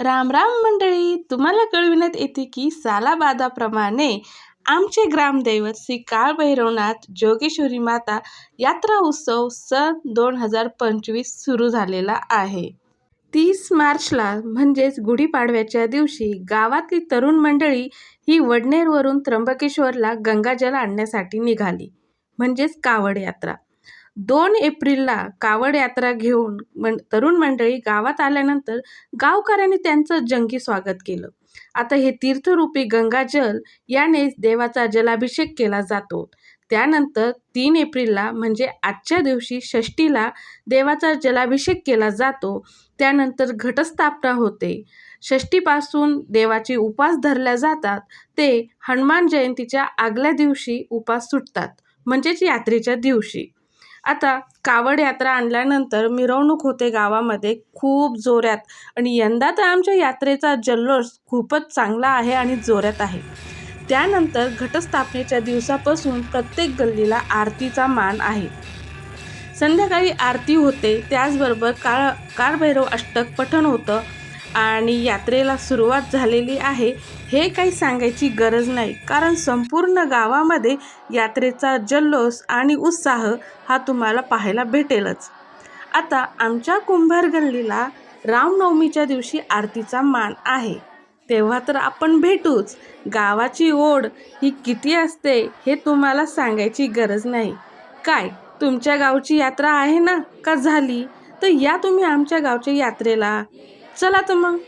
राम राम मंडळी तुम्हाला कळविण्यात येते की सालाबादाप्रमाणे आमचे ग्रामदैवत श्री काळभैरवनाथ जोगेश्वरी माता यात्रा उत्सव सन दोन हजार पंचवीस सुरू झालेला आहे. तीस मार्चला म्हणजेच गुढीपाडव्याच्या दिवशी गावातली तरुण मंडळी ही वडनेरवरून त्र्यंबकेश्वरला गंगाजल आणण्यासाठी निघाली म्हणजेच कावड यात्रा. दोन एप्रिलला कावड यात्रा घेऊन मन तरुण मंडळी गावात आल्यानंतर गावकऱ्यांनी त्यांचं जंगी स्वागत केलं. आता हे तीर्थरूपी गंगाजल याने देवाचा जलाभिषेक केला जातो. त्यानंतर तीन एप्रिलला म्हणजे आजच्या दिवशी षष्टीला देवाचा जलाभिषेक केला जातो. त्यानंतर घटस्थापना होते. षष्टीपासून देवाची उपास धरल्या जातात. ते हनुमान जयंतीच्या आगल्या दिवशी उपास सुटतात. म्हणजेच यात्रेच्या दिवशी. आता कावड यात्रा आणल्यानंतर मिरवणूक होते गावामध्ये खूप जोरात. आणि यंदा तर आमच्या यात्रेचा जल्लोष खूपच चांगला आहे आणि जोरात आहे. त्यानंतर घटस्थापनेच्या दिवसापासून प्रत्येक गल्लीला आरतीचा मान आहे. संध्याकाळी आरती होते त्याचबरोबर काळ काळभैरव अष्टक पठण होतं. आणि यात्रेला सुरुवात झालेली आहे हे काही सांगायची गरज नाही. कारण संपूर्ण गावामध्ये यात्रेचा जल्लोष आणि उत्साह हा तुम्हाला पाहायला भेटेलच. आता आमच्या कुंभार गल्लीला रामनवमीच्या दिवशी आरतीचा मान आहे. तेव्हा तर आपण भेटूच. गावाची ओढ ही किती असते हे तुम्हाला सांगायची गरज नाही. काय तुमच्या गावची यात्रा आहे ना? का झाली? तर या तुम्ही आमच्या गावच्या यात्रेला. चला तर मग